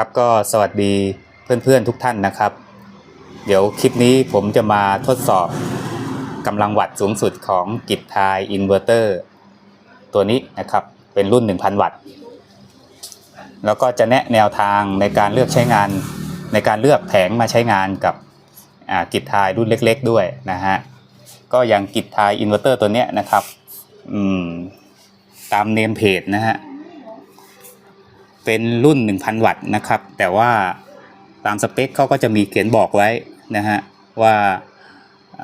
ครับก็สวัสดีเพื่อนๆทุกท่านนะครับ เดี๋ยวคลิปนี้ผมจะมาทดสอบกำลังวัตต์สูงสุดของกิจทายอินเวอร์เตอร์ตัวนี้นะครับเป็นรุ่น 1,000 วัตต์แล้วก็จะแนะแนวทางในการเลือกใช้งานในการเลือกแผงมาใช้งานกับกิจทายรุ่นเล็กๆด้วยนะฮะก็อย่างกิจทายอินเวอร์เตอร์ตัวเนี้ยนะครับตามเนมเพจนะฮะ เป็นรุ่น 1,000 วัตต์นะครับ แต่ว่าตามสเปคเขาก็จะมีเขียนบอกไว้นะฮะว่า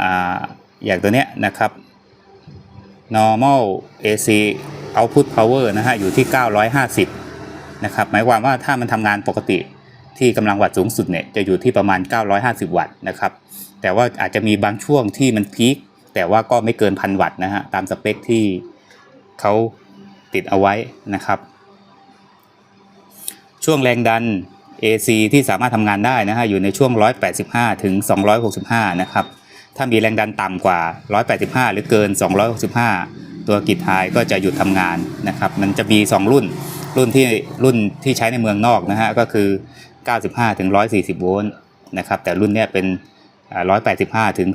อ่าอย่างตัวเนี้ยนะครับ normal AC output power นะฮะอยู่ที่ 950 นะครับ หมายความว่าถ้ามันทำงานปกติที่กำลังวัตต์สูงสุดเนี่ยจะอยู่ที่ประมาณ 950 วัตต์นะครับ แต่ว่าอาจจะมีบางช่วงที่มันพีคแต่ว่าก็ไม่เกินพันวัตต์นะฮะตามสเปคที่เขาติดเอาไว้นะครับ ช่วงแรงดัน AC ที่สามารถทำงานได้นะฮะอยู่ในช่วง 185 ถึง 265 นะครับ ถ้ามีแรงดันต่ำกว่า 185 หรือเกิน 265 ตัวกิจไฮก็จะหยุดทำงานนะครับ มันจะมี 2 รุ่น รุ่นที่รุ่นที่ใช้ในเมืองนอกนะฮะก็คือ 95 ถึง 140 โวลต์นะครับ แต่รุ่นเนี้ยเป็นอ่า185 ถึง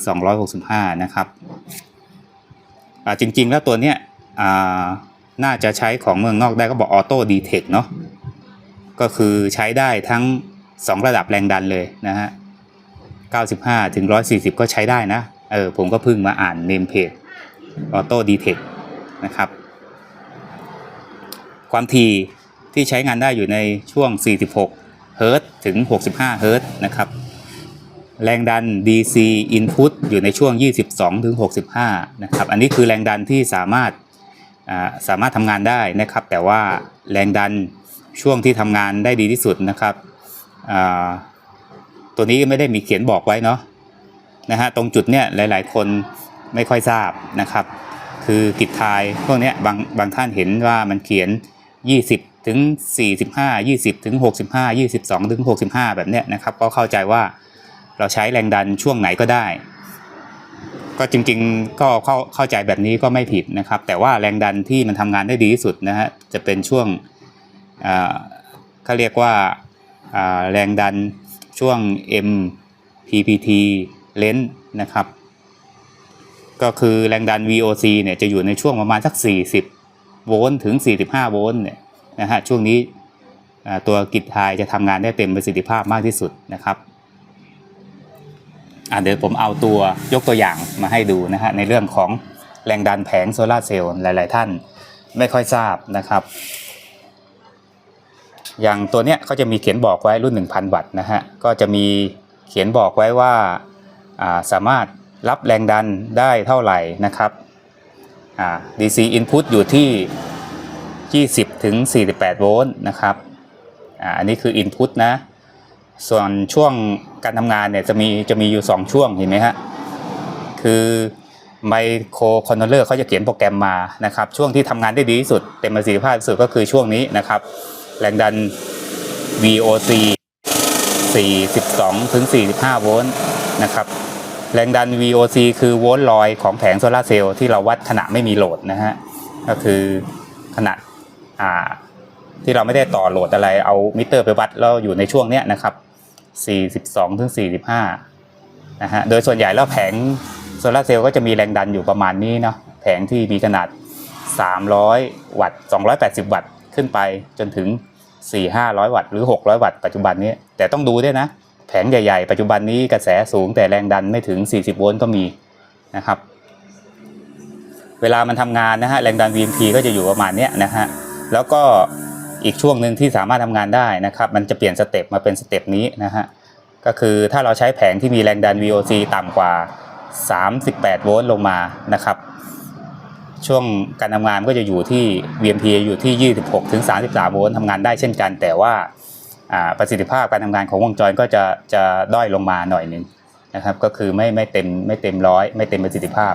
265 นะครับอ่จริงๆ แล้วตัวเนี้ยน่าจะใช้ของเมืองนอกได้ก็บอกออโต้ดีเทคเนาะ ก็คือใช้ได้ทั้ง 2 ระดับแรงดันเลยนะฮะ 95 ถึง 140 ก็ใช้ได้นะ เออ ผมก็เพิ่งมาอ่านเนมเพจ Auto Detect นะครับ ความถี่ที่ใช้งานได้อยู่ในช่วง 46 เฮิรตซ์ถึง 65 เฮิรตซ์นะครับ แรงดัน DC Input อยู่ในช่วง 22 ถึง 65 นะครับ อันนี้คือแรงดันที่สามารถสามารถทำงานได้นะครับ แต่ว่าแรงดัน ช่วงที่ทำงานได้ดีที่สุดนะครับตัวนี้ไม่ได้มีเขียนบอกไว้เนาะนะฮะตรงจุดเนี้ยหลาย ๆ คนไม่ค่อยทราบนะครับ คือกิจทายพวกเนี้ยบางบางท่านเห็นว่ามันเขียน 20ถึง45 20ถึง65 22ถึง65 แบบเนี้ยนะครับ ก็เข้าใจว่าเราใช้แรงดันช่วงไหนก็ได้ ก็จริงๆก็เข้าเข้าใจแบบนี้ก็ไม่ผิดนะครับ แต่ว่าแรงดันที่มันทำงานได้ดีที่สุดนะฮะจะเป็นช่วง เขาเรียกว่าแรงดันช่วง M PPT เลนนะครับ ก็คือแรงดัน VOC เนี่ยจะอยู่ในช่วงประมาณสัก 40 โวลต์ถึง 45 โวลต์เนี่ยนะฮะช่วงนี้ตัวกิจไฮจะทำงานได้เต็มประสิทธิภาพมากที่สุดนะครับเดี๋ยวผมเอาตัวยกตัวอย่างมาให้ดูนะฮะในเรื่องของแรงดันแผงโซลาร์เซลล์หลาย ๆ ท่านไม่ค่อยทราบนะครับ อย่างตัวเนี้ยเขาจะมีเขียนบอกไว้รุ่น 1,000 วัตต์นะฮะก็จะมีเขียนบอกไว้ว่าสามารถรับแรงดันได้เท่าไหร่นะครับ DC input อยู่ที่ 20ถึง48 โวลต์นะครับอ,อันนี้คือ input นะ ส่วนช่วงการทำงานเนี่ยจะมีจะมีอยู่ 2 ช่วงเห็นไหมฮะ คือไมโครคอนโทรลเลอร์เขาจะเขียนโปรแกรมมานะครับ ช่วงที่ทำงานได้ดีที่สุดเต็มประสิทธิภาพที่สุดก็คือช่วงนี้นะครับ แรงดัน VOC 42ถึง45 โวลต์นะครับ แรงดัน VOC คือโวลต์ลอยของแผงโซลาเซลล์ที่เราวัดขณะไม่มีโหลดนะฮะ ก็คือขณะที่เราไม่ได้ต่อโหลดอะไรเอามิเตอร์ไปวัดแล้วอยู่ในช่วงเนี้ยนะครับ 42ถึง45 นะฮะ โดยส่วนใหญ่แล้วแผงโซลาเซลล์ก็จะมีแรงดันอยู่ประมาณนี้เนาะ แผงที่มีขนาด 300 วัตต์ 280 วัตต์ขึ้นไปจนถึง 4 500 วัตต์หรือ 600 วัตต์ปัจจุบันนี้ แต่ต้องดูด้วยนะ แผงใหญ่ๆ ปัจจุบันนี้กระแสสูงแต่แรงดันไม่ถึง 40 โวลต์ก็มีนะครับ เวลามันทำงานนะฮะแรงดัน VMP ก็จะอยู่ประมาณนี้นะฮะแล้วก็อีกช่วงหนึ่งที่สามารถทำงานได้นะครับ มันจะเปลี่ยนสเต็ปมาเป็นสเต็ปนี้นะฮะก็คือถ้าเราใช้แผงที่มีแรงดัน VOC ต่ำกว่า 38 โวลต์ลงมานะครับ ช่วงการทำงานก็จะอยู่ที่ VMP อยู่ที่ 26ถึง33 โวลต์ทำงานได้เช่นกัน แต่ว่าประสิทธิภาพการทำงานของวงจรก็จะจะด้อยลงมาหน่อยนึงนะครับ ก็คือไม่ไม่เต็มไม่เต็มร้อยไม่เต็มประสิทธิภาพ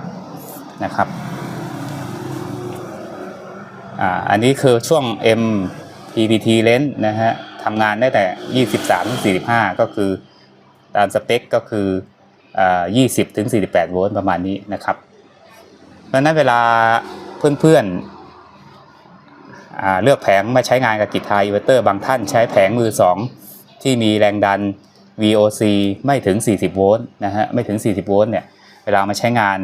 นะครับอันนี้คือช่วง M PPT Lens นะฮะทำงานได้แต่ 23ถึง45 ก็คือตามสเปคก็คือ 20ถึง48 โวลต์ประมาณนี้นะครับ เพราะฉะนั้นเวลาเพื่อนๆเลือกแผงมาใช้งานกับกิจทายอินเวอร์เตอร์บางท่านใช้แผงมือสองที่มีแรงดัน VOC ไม่ถึง 40 โวลต์นะฮะไม่ถึง 40 โวลต์เนี่ยเวลามาใช้งาน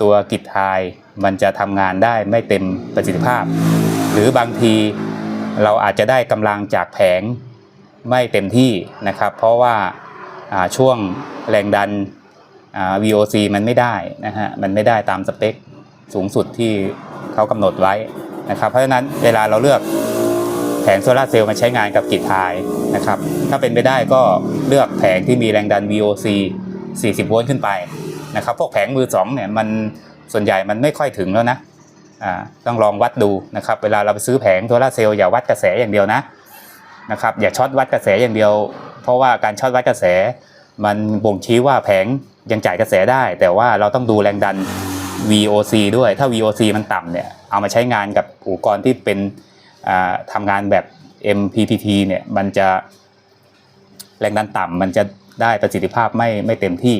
ตัวกิจทายมันจะทำงานได้ไม่เต็มประสิทธิภาพ หรือบางทีเราอาจจะได้กำลังจากแผงไม่เต็มที่นะครับ เพราะว่าาช่วงแรงดัน VOC มันไม่ได้นะฮะมันไม่ได้ตามสเปค สูงสุดที่เขากำหนดไว้นะครับเพราะฉะนั้นเวลาเราเลือกแผงโซลาเซลล์มาใช้งานกับกิจทายนะครับถ้าเป็นไปได้ก็เลือกแผงที่มีแรงดัน VOC 40 โวลต์ขึ้นไปนะครับพวกแผงมือสองเนี่ยมันส่วนใหญ่มันไม่ค่อยถึงแล้วนะอ่าต้องลองวัดดูนะครับเวลาเราไปซื้อแผงโซลาเซลล์อย่าวัดกระแสอย่างเดียวนะนะครับอย่าช็อตวัดกระแสอย่างเดียว เพราะว่าการช็อตวัดกระแส มันบ่งชี้ว่าแผงยังจ่ายกระแสได้ แต่ว่าเราต้องดูแรงดัน VOC ด้วยถ้า VOC มันต่ำเนี่ยเอามาใช้งานกับอุปกรณ์ที่เป็นทำงานแบบ MPPT เนี่ยมันจะแรงดันต่ำมันจะได้ประสิทธิภาพไม่ไม่เต็มที่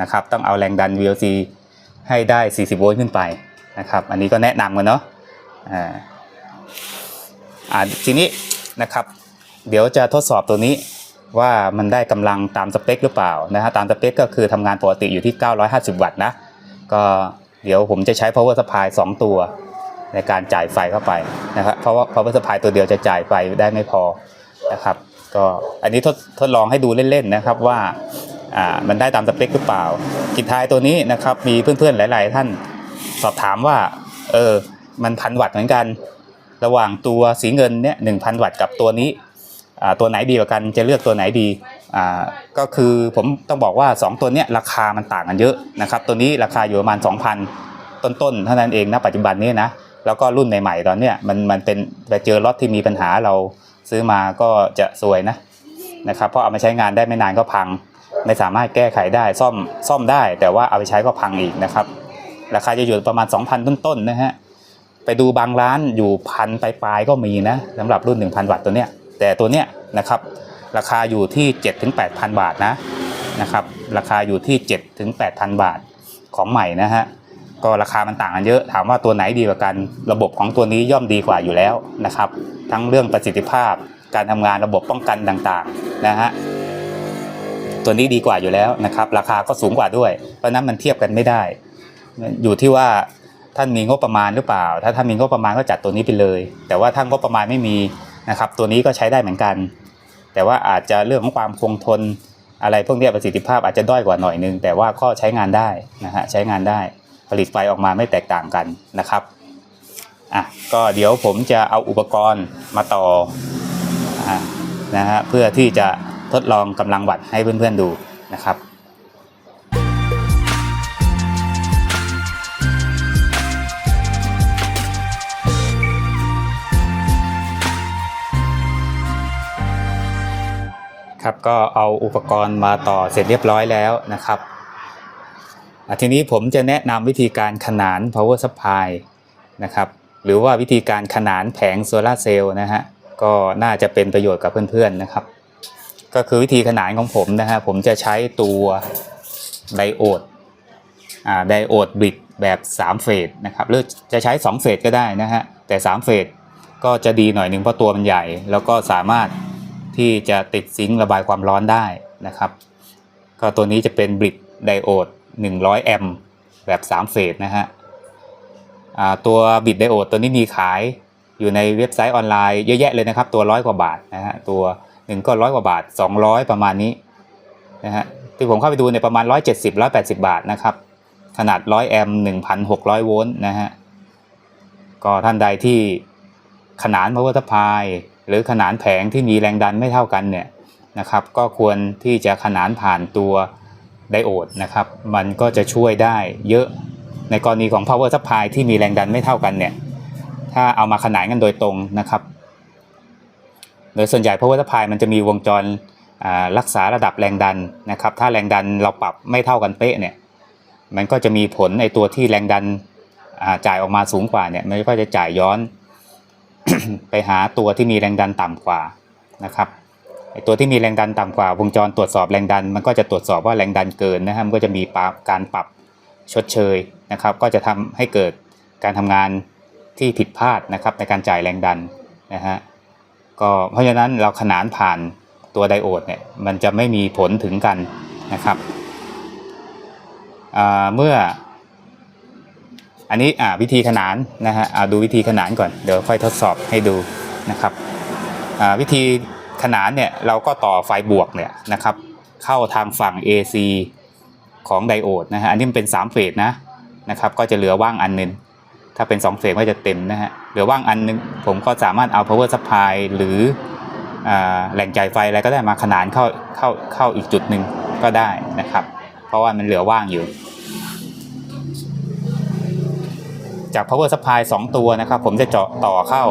นะครับ ต้องเอาแรงดัน VOC ให้ได้ 40 โวลต์ขึ้นไปนะครับ อันนี้ก็แนะนำกันเนาะอ่าอ่าทีนี้นะครับ เดี๋ยวจะทดสอบตัวนี้ว่ามันได้กำลังตามสเปคหรือเปล่านะฮะตามสเปคก็คือทำงานปกติอยู่ที่ 950 วัตต์นะก็ เดี๋ยวผมจะใช้ power supply 2 ตัว ในการจ่ายไฟเข้าไปนะครับเพราะว่า power supply ตัวเดียวจะจ่ายไฟได้ไม่พอนะครับก็อันนี้ทดทดลองให้ดูเล่นๆนะครับว่าอ่ามันได้ตามสเปคหรือเปล่ากิจท้ายตัวนี้นะครับมีเพื่อนๆหลาย ๆ ท่านสอบถามว่าเออมันพันวัตต์เหมือนกัน ระหว่างตัวสีเงินเนี่ยหนึ่งพันวัตต์กับตัวนี้อ่าตัวไหนดีกว่ากันจะเลือกตัวไหนดี อ่าก็คือผมต้องบอกว่า 2 ตัวเนี้ยราคามันต่างกันเยอะนะครับตัวนี้ราคาอยู่ประมาณ 2,000 ต้นๆเท่านั้นเองนะปัจจุบันนี้นะแล้วก็รุ่นใหม่ๆตอนเนี้ยมันมันเป็นไปเจอรถที่มีปัญหาเราซื้อมาก็จะซวยนะนะครับเพราะเอามาใช้งานได้ไม่นานก็พัง ไม่สามารถแก้ไขได้ซ่อมซ่อมได้ แต่ว่าเอาไปใช้ก็พังอีกนะครับราคาจะอยู่ประมาณ 2,000 ต้นๆนะฮะไปดูบางร้านอยู่พันปลายๆก็มีนะสำหรับรุ่น 1,000 วัตต์ตัวเนี้ยแต่ตัวเนี้ยนะครับ ราคาอยู่ที่7-8,000 บาทนะนะครับ ราคาอยู่ที่ 7-8,000 บาทของใหม่นะฮะก็ราคามันต่างกันเยอะถามว่าตัวไหนดีกว่ากันระบบของตัวนี้ย่อมดีกว่าอยู่แล้วนะครับ ทั้งเรื่องประสิทธิภาพ การทำงานระบบป้องกันต่างๆนะฮะตัวนี้ดีกว่าอยู่แล้วนะครับ ราคาก็สูงกว่าด้วย เพราะนั้นมันเทียบกันไม่ได้ อยู่ที่ว่าท่านมีงบประมาณหรือเปล่า ถ้าท่านมีงบประมาณก็จัดตัวนี้ไปเลย แต่ว่าถ้านงบประมาณไม่มีนะครับ ตัวนี้ก็ใช้ได้เหมือนกัน แต่ว่าอาจจะเรื่องของความคงทนอะไรพวกนี้ประสิทธิภาพอาจจะด้อยกว่าหน่อยนึง แต่ว่าก็ใช้งานได้นะฮะใช้งานได้ผลิตไฟออกมาไม่แตกต่างกันนะครับอะก็เดี๋ยวผมจะเอาอุปกรณ์มาต่ออะนะฮะเพื่อที่จะทดลองกำลังวัดให้เพื่อนๆดูนะครับ ครับ ก็เอาอุปกรณ์มาต่อเสร็จเรียบร้อยแล้วนะครับทีนี้ผมจะแนะนำวิธีการขนาน power supply นะครับหรือว่าวิธีการขนานแผงโซลาเซลล์นะฮะก็น่าจะเป็นประโยชน์กับเพื่อนๆนะครับ ก็คือวิธีขนานของผมนะฮะผมจะใช้ตัวไดโอดอ่าไดโอดบิดแบบ3เฟสนะครับหรือจะใช้ 2 เฟสก็ได้นะฮะแต่ 3 เฟสก็จะดีหน่อยหนึ่งเพราะตัวมันใหญ่ แล้วก็สามารถ ที่จะติดซิงค์ระบายความร้อนได้นะครับ ก็ตัวนี้จะเป็นบริดไดโอด 100 แอมป์แบบ 3 เฟสนะฮะตัวบิดไดโอดตัวนี้มีขายอยู่ในเว็บไซต์ออนไลน์เยอะแยะเลยนะครับ ตัวร้อยกว่าบาทนะฮะตัวหนึ่งก็ร้อยกว่าบาท 200 ประมาณนี้นะฮะที่ผมเข้าไปดูเนี่ยประมาณ 170 180 บาทนะครับ ขนาด 100 แอมป์1,600 โวลต์นะฮะก็ท่านใดที่ขนาน power supply หรือขนานแผงที่มีแรงดันไม่เท่ากันเนี่ยนะครับ ก็ควรที่จะขนานผ่านตัวไดโอดนะครับ มันก็จะช่วยได้เยอะในกรณีของ power supply ที่มีแรงดันไม่เท่ากันเนี่ย ถ้าเอามาขนานกันโดยตรงนะครับ โดยส่วนใหญ่ power supply มันจะมีวงจรรักษาระดับแรงดันนะครับ ถ้าแรงดันเราปรับไม่เท่ากันเป๊ะเนี่ย มันก็จะมีผลในตัวที่แรงดันจ่ายออกมาสูงกว่าเนี่ย มันก็จะจ่ายย้อน ไปหาตัวที่มีแรงดันต่ำกว่านะครับไอตัวที่มีแรงดันต่ำกว่าวงจรตรวจสอบแรงดัน มันก็จะตรวจสอบว่าแรงดันเกินนะครับมันก็จะมีปรับการปรับชดเชยนะครับ ก็จะทำให้เกิดการทำงานที่ผิดพลาดนะครับในการจ่ายแรงดันนะฮะก็เพราะฉะนั้นเราขนานผ่านตัวไดโอดเนี่ยมันจะไม่มีผลถึงกันนะครับเมื่อ อันนี้อ่าวิธีขนานนะฮะอ่าดูวิธีขนานก่อนเดี๋ยวค่อยทดสอบให้ดูนะครับอ่าวิธีขนานเนี่ยเราก็ต่อไฟบวกเนี่ยนะครับเข้าทางฝั่ง AC ของไดโอดนะฮะอันนี้มันเป็น 3 เฟสนะนะครับก็จะเหลือว่างอันหนึงถ้าเป็น 2 เฟสก็จะเต็มนะฮะเหลือว่างอันหนึงผมก็สามารถเอา power supply หรืออแหล่งจ่ายไฟอะไรก็ได้มาขนานเข้าเข้าเข้าอีกจุดหนึ่งก็ได้นะครับ เพราะว่ามันเหลือว่างอยู่ จาก power supply 2 ตัวนะครับ ผมจะเจาะต่อเข้า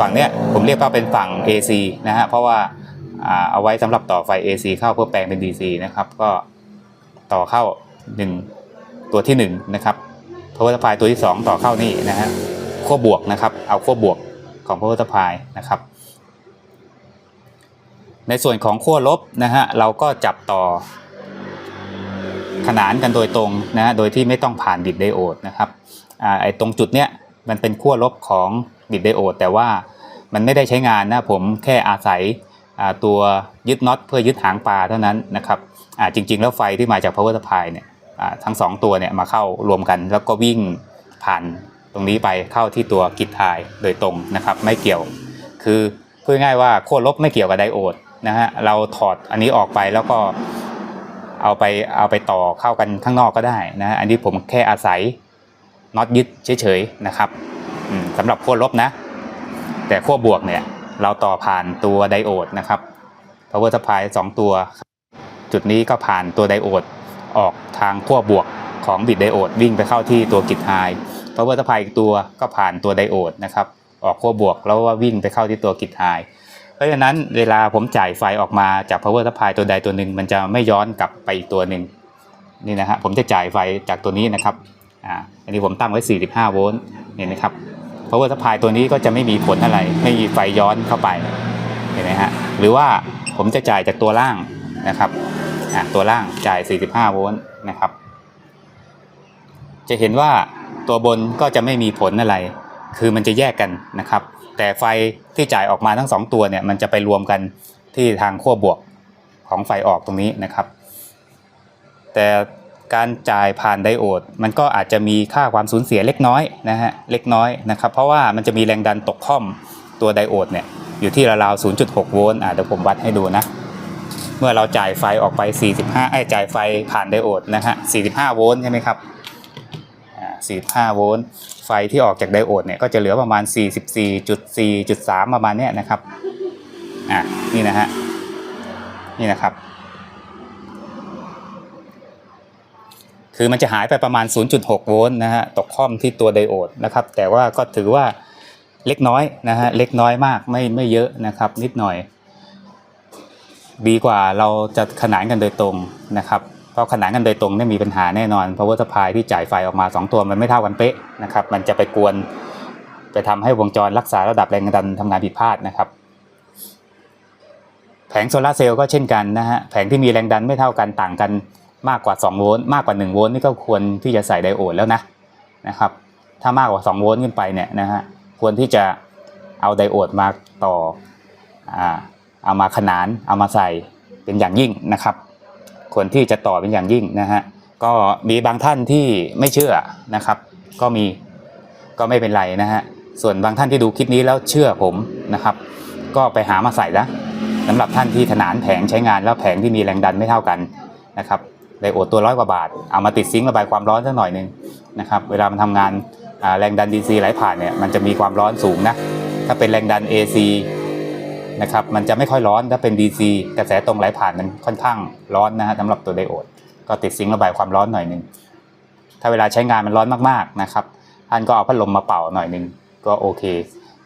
ฝั่งเนี้ยผมเรียกว่าเป็นฝั่ง AC นะฮะเพราะว่าอ่าเอาไว้สำหรับต่อไฟ AC เข้าเพื่อแปลงเป็น DC นะครับก็ต่อเข้า 1 ตัวที่ 1 นะครับ power supply ตัวที่ 2 ต่อเข้านี่นะฮะขั้วบวกนะครับ เอาขั้วบวกของ power supply นะครับ ในส่วนของขั้วลบนะฮะเราก็จับต่อ ขนานกันโดยตรงนะฮะโดยที่ไม่ต้องผ่านบิดไดโอดนะครับอ่าไอ้ตรงจุดเนี้ยมันเป็นขั้วลบของบิดไดโอดแต่ว่ามันไม่ได้ใช้งานนะผมแค่อาศัยตัวยึดน็อตเพื่อยึดหางปลาเท่านั้นนะครับอ่าจริง ๆ แล้วไฟที่มาจาก power supply เนี่ยอ่าทั้งสองตัวเนี่ยมาเข้ารวมกันแล้วก็วิ่งผ่านตรงนี้ไปเข้าที่ตัวกิดทายโดยตรงนะครับไม่เกี่ยว คือพูดง่ายว่าขั้วลบไม่เกี่ยวกับไดโอดนะฮะเราถอดอันนี้ออกไปแล้วก็ เอาไปเอาไปต่อเข้ากันข้างนอกก็ได้นะอันนี้ผมแค่อาศัยน็อตยึดเฉยๆนะครับสำหรับขั้วลบนะ แต่ขั้วบวกเนี่ยเราต่อผ่านตัวไดโอดนะครับ power supply 2 ตัว จุดนี้ก็ผ่านตัวไดโอดออกทางขั้วบวกของบิดไดโอดวิ่งไปเข้าที่ตัวกิดไฮ power supply อีกตัวก็ผ่านตัวไดโอดนะครับออกขั้วบวกแล้วว่าวิ่งไปเข้าที่ตัวกิดไฮ เพราะฉะนั้นเวลาผมจ่ายไฟออกมาจาก power supply ตัวใดตัวหนึ่งมันจะไม่ย้อนกลับไปอีกตัวหนึ่งนี่นะฮะผมจะจ่ายไฟจากตัวนี้นะครับอ่าอันนี้ผมตั้งไว้ 45 โวลต์เห็นไหมครับ power supply ตัวนี้ก็จะไม่มีผลอะไร ไม่มีไฟย้อนเข้าไปเห็นไหมฮะหรือว่าผมจะจ่ายจากตัวล่างนะครับอ่าตัวล่างจ่าย 45 โวลต์นะครับ จะเห็นว่าตัวบนก็จะไม่มีผลอะไร คือมันจะแยกกันนะครับ แต่ไฟที่จ่ายออกมาทั้งสองตัวเนี่ยมันจะไปรวมกันที่ทางขั้วบวกของไฟออกตรงนี้นะครับ แต่การจ่ายผ่านไดโอด มันก็อาจจะมีค่าความสูญเสียเล็กน้อยนะฮะเล็กน้อยนะครับ เพราะว่ามันจะมีแรงดันตกค่อมตัวไดโอดเนี่ยอยู่ที่ราวๆ0.6 โวลต์อะเดี๋ยวผมวัดให้ดูนะ เมื่อเราจ่ายไฟออกไป 45ไอ้จ่ายไฟผ่านไดโอดนะฮะ45 โวลต์ใช่ไหมครับ 45 โวลต์ ไฟที่ออกจากไดโอดเนี่ยก็จะเหลือประมาณ 44.4.3 ประมาณเนี้ยนะครับ อะนี่นะฮะ นี่นะครับ คือมันจะหายไปประมาณ 0.6 โวลต์นะฮะ ตกค่อมที่ตัวไดโอดนะครับ แต่ว่าก็ถือว่าเล็กน้อยนะฮะ เล็กน้อยมาก ไม่ไม่เยอะนะครับ นิดหน่อย ดีกว่าเราจะขนานกันโดยตรงนะครับ พราะขนานกันโดยตรงเนี่ยมีปัญหาแน่นอนเพราะว่าสปายที่จ่ายไฟออกมา 2 ตัวมันไม่เท่ากันเป๊ะนะครับ มันจะไปกวนไปทำให้วงจรรักษาระดับแรงดันทำงานผิดพลาดนะครับแผงโซลาร์เซลล์ก็เช่นกันนะฮะแผงที่มีแรงดันไม่เท่ากันต่างกันมากกว่า 2 โวลต์มากกว่า 1 โวลต์นี่ก็ควรที่จะใส่ไดโอดแล้วนะนะครับถ้ามากกว่า 2 โวลต์ขึ้นไปเนี่ยนะฮะควรที่จะเอาไดโอดมาต่ออ่าเอามาขนานเอามาใส่เป็นอย่างยิ่งนะครับ ควรที่จะต่อเป็นอย่างยิ่งนะฮะก็มีบางท่านที่ไม่เชื่อนะครับ ก็มีก็ไม่เป็นไรนะฮะส่วนบางท่านที่ดูคลิปนี้แล้วเชื่อผมนะครับ ก็ไปหามาใส่นะสำหรับท่านที่ถนานแผงใช้งานแล้วแผงที่มีแรงดันไม่เท่ากันนะครับไดโอดตัวร้อยกว่าบาท เอามาติดซิงค์ระบายความร้อนสักหน่อยหนึงนะครับ เวลามันทำงานแรงดัน DC ไหลผ่านเนี่ยมันจะมีความร้อนสูงนะ ถ้าเป็นแรงดัน AC นะครับมันจะไม่ค่อยร้อนถ้าเป็น DC กระแสตรงไหลผ่านมันค่อนข้างร้อนนะฮะสำหรับตัวไดโอด ก็ติดซิงค์ระบายความร้อนหน่อยหนึ่งถ้าเวลาใช้งานมันร้อนมากๆนะครับท่านก็เอาพัดลมมาเป่าหน่อยนึงก็โอเค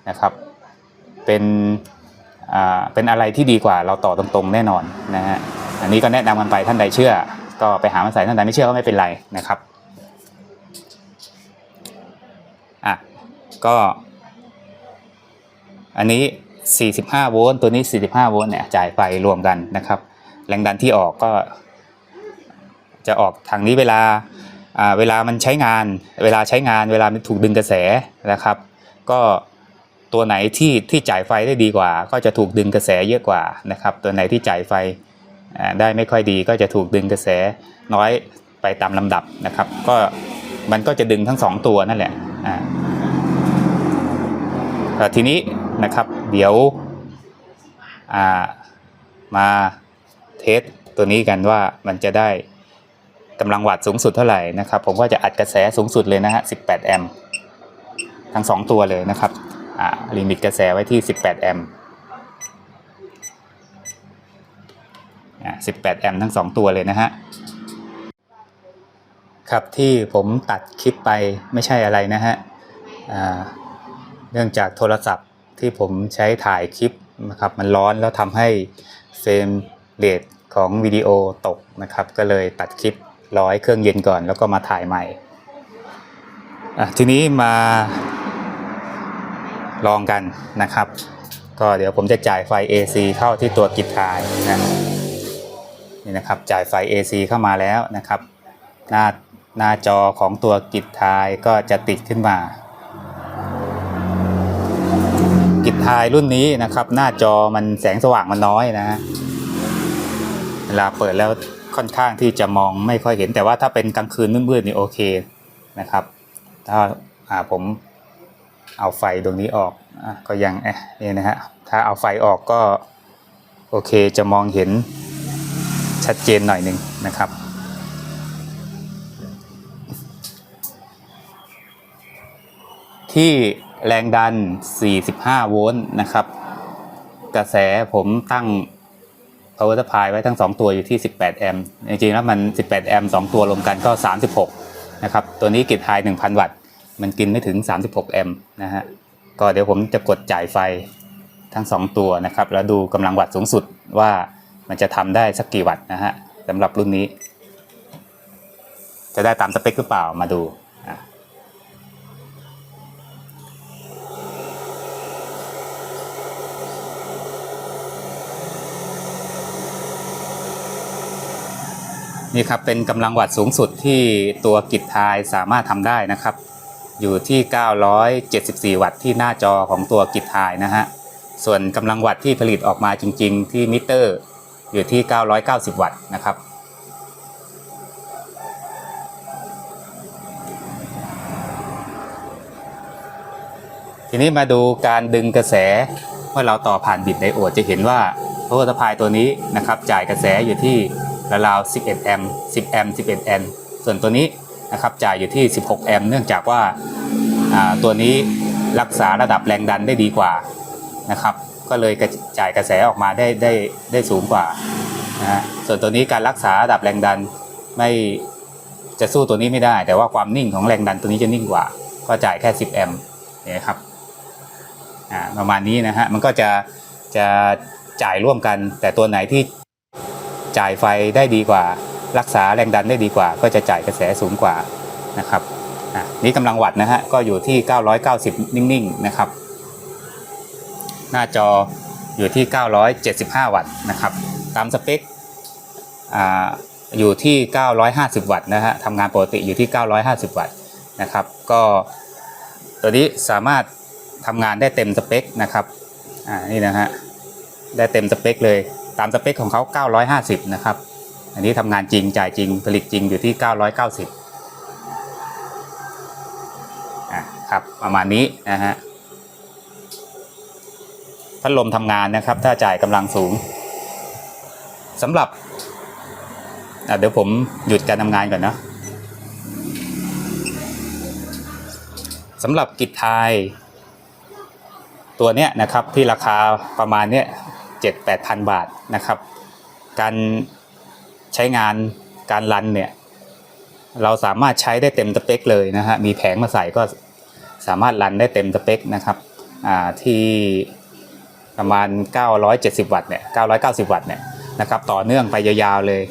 นะครับเป็นอ่าเป็นอะไรที่ดีกว่าเราต่อตรงๆแน่นอนนะฮะอันนี้ก็แนะนำกันไปท่านใดเชื่อ ก็ไปหามาใส่ท่านใดไม่เชื่อก็ไม่เป็นไรนะครับอะก็อันนี้ 45 โวลต์ตัวนี้ 45 โวลต์เนี่ยจ่ายไฟรวมกันนะครับ แรงดันที่ออกก็ จะออกทางนี้เวลาเวลามันใช้งาน เวลาใช้งาน เวลามันถูกดึงกระแสนะครับ ก็ตัวไหนที่ที่จ่ายไฟได้ดีกว่า ก็จะถูกดึงกระแสเยอะกว่านะครับ ตัวไหนที่จ่ายไฟได้ไม่ค่อยดี ก็จะถูกดึงกระแสน้อยไปตามลำดับนะครับ ก็มันก็จะดึงทั้งสองตัวนั่นแหละ ทีนี้นะครับเดี๋ยวามาเทสตัวนี้กันว่ามันจะได้กำลังวัตต์สูงสุดเท่าไหร่นะครับ ผมก็จะอัดกระแสสูงสุดเลยนะฮะ 18 แอมป์ทั้งสองตัวเลยนะครับลิมิตกระแสไว้ที่ 18 แอมป์18 แอมป์ทั้งสองตัวเลยนะฮะ ครับที่ผมตัดคลิปไปไม่ใช่อะไรนะฮะอ่า เนื่องจากโทรศัพท์ที่ผมใช้ถ่ายคลิปนะครับมันร้อนแล้วทำให้เฟรมเรทของวิดีโอตกนะครับ ก็เลยตัดคลิปร้อยเครื่องเย็นก่อนแล้วก็มาถ่ายใหม่ทีนี้มาลองกันนะครับ ก็เดี๋ยวผมจะจ่ายไฟ AC เข้าที่ตัวกิจถ่ายนะนี่นะครับจ่ายไฟ AC เข้ามาแล้วนะครับ หน้าหน้าจอของตัวกิจทายก็จะติดขึ้นมา กิจทายรุ่นนี้นะครับ หน้าจอมันแสงสว่างมันน้อยนะฮะเวลาเปิดแล้วค่อนข้างที่จะมองไม่ค่อยเห็นแต่ว่าถ้าเป็นกลางคืนมืดๆนี่โอเคนะครับ ถ้าาผมเอาไฟตรงนี้ออกอก็ยังเอ๊ะนี่นะฮะถ้าเอาไฟออกก็โอเคจะมองเห็นชัดเจนหน่อยหนึ่งนะครับ ที่ แรงดัน 45 โวลต์นะครับ กระแสผมตั้ง power supply ไว้ทั้ง 2 ตัวอยู่ที่ 18 แอมป์จริงๆแล้วมัน 18 แอมป์2ตัวรวมกันก็ 36 นะครับ ตัวนี้กิดไฮ1,000 วัตต์ มันกินไม่ถึง 36 แอมป์นะฮะ ก็เดี๋ยวผมจะกดจ่ายไฟทั้ง 2 ตัวนะครับ แล้วดูกำลังวัตต์สูงสุดว่ามันจะทำได้สักกี่วัตต์นะฮะสำหรับรุ่นนี้ จะได้ตามสเปคหรือเปล่ามาดู นี่ครับเป็นกำลังวัตต์สูงสุดที่ตัวกิจทายสามารถทำได้นะครับ อยู่ที่ 974 วัตต์ที่หน้าจอของตัวกิจทายนะฮะส่วนกำลังวัตต์ที่ผลิตออกมาจริง ๆ ที่มิเตอร์อยู่ที่ 990 วัตต์นะครับทีนี้มาดูการดึงกระแสเมื่อเราต่อผ่านบิดไดโอดจะเห็นว่าโพสพายตัวนี้นะครับจ่ายกระแสอยู่ที่ ราวๆ11 แอมป์ 10 แอมป์ 11 แอมป์ ส่วนตัวนี้นะครับจ่ายอยู่ที่ 16 แอมป์ เนื่องจากว่าตัวนี้รักษาระดับแรงดันได้ดีกว่านะครับ ก็เลยจ่ายกระแสออกมาได้ได้ได้สูงกว่านะส่วนตัวนี้การรักษาระดับแรงดันไม่จะสู้ตัวนี้ไม่ได้ แต่ว่าความนิ่งของแรงดันตัวนี้จะนิ่งกว่า ก็จ่ายแค่ 10 แอมป์เนี่ยครับประมาณนี้นะฮะ มันก็จะจะจ่ายร่วมกัน แต่ตัวไหนที่ จ่ายไฟได้ดีกว่า รักษาแรงดันได้ดีกว่า ก็จะจ่ายกระแสสูงกว่านะครับนี่กำลังวัตต์นะฮะก็อยู่ที่ 990 นิ่งๆนะครับ หน้าจออยู่ที่ 975 วัตต์นะครับตามสเปคอ่าอยู่ที่ 950 วัตต์นะฮะทำงานปกติอยู่ที่ 950 วัตต์นะครับ ก็ตัวนี้สามารถทำงานได้เต็มสเปคนะครับ อ่า นี่นะฮะ ได้เต็มสเปคเลย ตามสเปคของเขา 950 นะครับ อันนี้ทำงานจริงจ่ายจริงผลิตจริงอยู่ที่ 990อ่าครับประมาณนี้นะฮะพัดลมทำงานนะครับ ถ้าจ่ายกำลังสูงสำหรับเดี๋ยวผมหยุดการทำงานก่อนนะสำหรับกิจทายตัวเนี้ยนะครับที่ราคาประมาณเนี้ย เจ็ดแปดพันบาทนะครับ การใช้งานการรันเนี่ยเราสามารถใช้ได้เต็มสเปคเลยนะฮะมีแผงมาใส่ก็สามารถรันได้เต็มสเปคนะครับที่ประมาณ 970 วัตต์เนี่ย990 วัตต์เนี่ยนะครับต่อเนื่องไปยาวๆเลย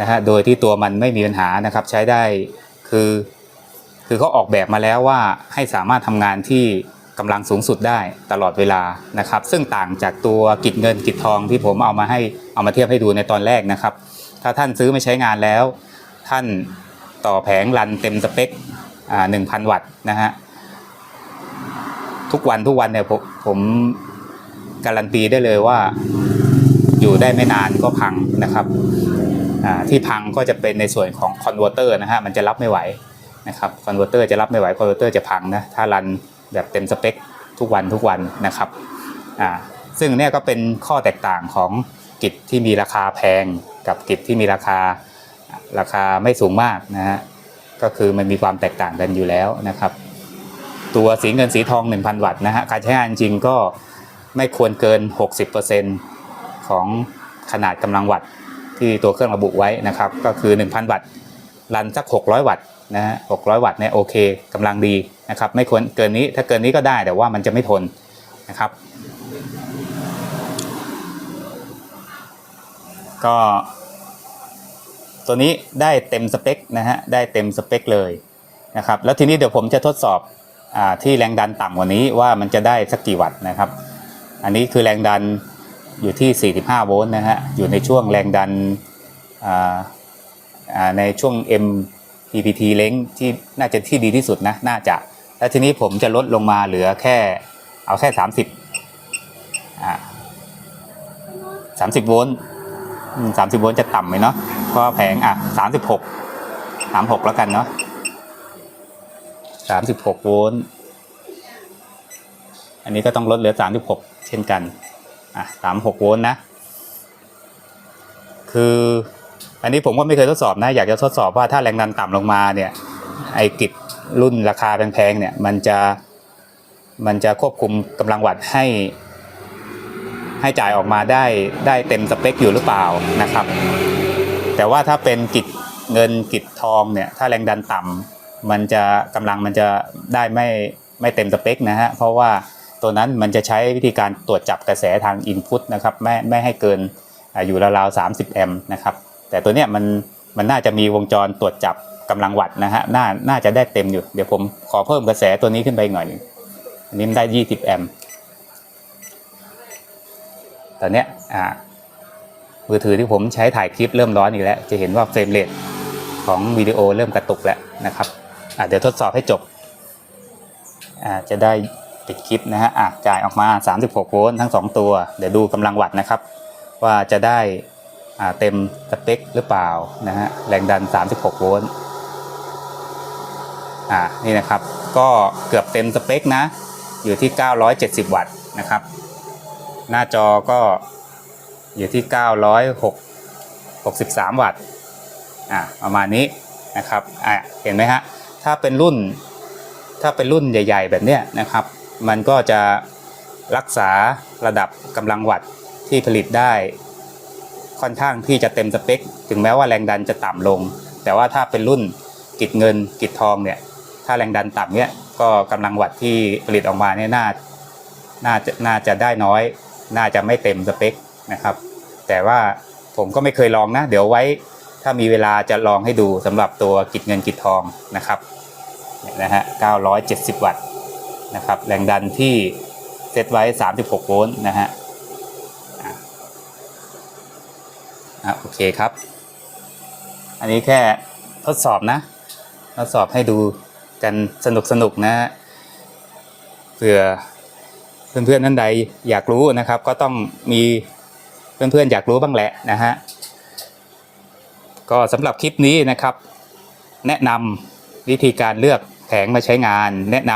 นะฮะโดยที่ตัวมันไม่มีปัญหานะครับใช้ได้คือคือเขาออกแบบมาแล้วว่าให้สามารถทำงานที่ กำลังสูงสุดได้ตลอดเวลานะครับ ซึ่งต่างจากตัวกิจเงินกิจทองที่ผมเอามาให้เอามาเทียบให้ดูในตอนแรกนะครับ ถ้าท่านซื้อไม่ใช้งานแล้ว ท่านต่อแผงรันเต็มสเปคอ่า1,000วัตต์นะฮะทุกวันทุกวันเนี่ยผมผมการันตีได้เลยว่าอยู่ได้ไม่นานก็พังนะครับที่พังก็จะเป็นในส่วนของคอนเวอร์เตอร์นะฮะมันจะรับไม่ไหวนะครับคอนเวอร์เตอร์จะรับไม่ไหวคอนเวอร์เตอร์จะพังนะถ้ารัน แบบเต็มสเปคทุกวันทุกวันนะครับอ่าซึ่งเนี่ยก็เป็นข้อแตกต่างของกิจที่มีราคาแพงกับกิจที่มีราคาราคาไม่สูงมากนะฮะก็คือมันมีความแตกต่างกันอยู่แล้วนะครับ ตัวสีเงินสีทอง 1,000 วัตต์นะฮะการใช้งานจริงก็ไม่ควรเกิน 60%ของขนาดกำลังวัตต์ที่ตัวเครื่องระบุไว้นะครับ ก็คือ 1,000 วัตต์ รันสัก 600 วัตต์นะฮะ600 วัตต์เนี่ยโอเคกำลังดีนะครับไม่ควรเกินนี้ถ้าเกินนี้ก็ได้แต่ว่ามันจะไม่ทนนะครับ ก็ตัวนี้ได้เต็มสเปคนะฮะได้เต็มสเปคเลยนะครับแล้วทีนี้เดี๋ยวผมจะทดสอบอที่แรงดันต่ำกว่านี้ว่ามันจะได้สักกี่วัตต์นะครับ อันนี้คือแรงดันอยู่ที่ 45 โวลต์นะฮะอยู่ในช่วงแรงดันอ่า ในช่วง MPPT เล้งที่น่าจะที่ดีที่สุดนะน่าจะแล้วทีนี้ผมจะลดลงมาเหลือแค่เอาแค่30อ่า30โวลต์อืม30โวลต์จะต่ำไหมเนาะเพราะว่าแผงอะ36 36แล้วกันเนาะ36โวลต์อันนี้ก็ต้องลดเหลือ36เช่นกันอะ36โวลต์นะ คือ อันนี้ผมก็ไม่เคยทดสอบนะ อยากจะทดสอบว่าถ้าแรงดันต่ำลงมาเนี่ย ไอ้กิจรุ่นราคาแพงๆเนี่ย มันจะมันจะควบคุมกำลังวัตให้ ให้จ่ายออกมาได้ได้เต็มสเปคอยู่หรือเปล่านะครับ แต่ว่าถ้าเป็นกิจเงินกิจทองเนี่ย ถ้าแรงดันต่ำมันจะกำลังมันจะได้ไม่ไม่เต็มสเปคนะฮะเพราะว่าตัวนั้นมันจะใช้วิธีการตรวจจับกระแสทางอินพุตนะครับไม่ไม่ให้เกินอาอยู่ราวๆ30 แอมป์นะครับ แต่ตัวเนี้ยมันมันน่าจะมีวงจรตรวจจับกำลังวัตต์นะฮะน่าน่าจะได้เต็มอยู่เดี๋ยวผมขอเพิ่มกระแสตัวนี้ขึ้นไปหน่อยนึงอันนี้มันได้ 20 แอมป์ตอนเนี้ยอ่ามือถือที่ผมใช้ถ่ายคลิปเริ่มร้อนอีกแล้ว จะเห็นว่าเฟรมเรทของวิดีโอเริ่มกระตุกแล้วนะครับอะเดี๋ยวทดสอบให้จบอ่าจะได้ปิดคลิปนะฮะอะจ่ายออกมา 36 โวลต์ทั้ง 2 ตัว เดี๋ยวดูกำลังวัตต์นะครับ ว่าจะได้ เต็มสเปคหรือเปล่านะฮะแรงดัน 36 โวลต์อ่านี่นะครับก็เกือบเต็มสเปคนะ อยู่ที่ 970 วัตต์นะครับ หน้าจอก็อยู่ที่906 63 วัตต์อ่าประมาณนี้นะครับอ่าเห็นไหมฮะถ้าเป็นรุ่นถ้าเป็นรุ่นใหญ่ ๆ แบบเนี้ยนะครับ มันก็จะรักษาระดับกำลังวัตต์ที่ผลิตได้ ค่อนข้างที่จะเต็มสเปค ถึงแม้ว่าแรงดันจะต่ำลง แต่ว่าถ้าเป็นรุ่นกิจเงินกิจทองเนี่ย ถ้าแรงดันต่ำเนี่ยก็กำลังวัตต์ที่ผลิตออกมาเนี่ยน่าน่าจะน่าจะได้น้อย น่าจะไม่เต็มสเปคนะครับ แต่ว่าผมก็ไม่เคยลองนะ เดี๋ยวไว้ถ้ามีเวลาจะลองให้ดูสำหรับตัวกิจเงินกิจทองนะครับเนี่ยนะฮะ 970 วัตต์นะครับ แรงดันที่เซตไว้ 36 โวลต์นะฮะอะ อะโอเคครับ อันนี้แค่ทดสอบนะ ทดสอบให้ดูกันสนุกสนุกนะฮะเผื่อเพื่อนๆท่านใดอยากรู้นะครับ ก็ต้องมีเพื่อนๆอยากรู้บ้างแหละนะฮะก็สำหรับคลิปนี้นะครับ แนะนำวิธีการเลือกแผงมาใช้งาน แนะน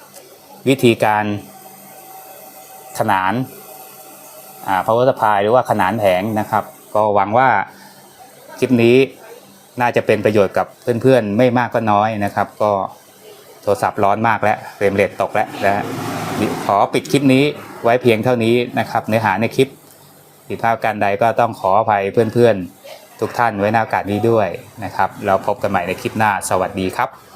ำวิธีการขนานอ่า power supply หรือว่าขนานแผงนะครับ ก็หวังว่าคลิปนี้น่าจะเป็นประโยชน์กับเพื่อนๆ ไม่มากก็น้อยนะครับ ก็โทรศัพท์ร้อนมากแล้วเฟรมเรทตกแล้วนะขอปิดคลิปนี้ไว้เพียงเท่านี้นะครับ เนื้อหาในคลิปผิดพลาดการใดก็ต้องขออภัยเพื่อนๆ ทุกท่านไว้ในโอกาสนี้ด้วยนะครับ เราพบกันใหม่ในคลิปหน้าสวัสดีครับ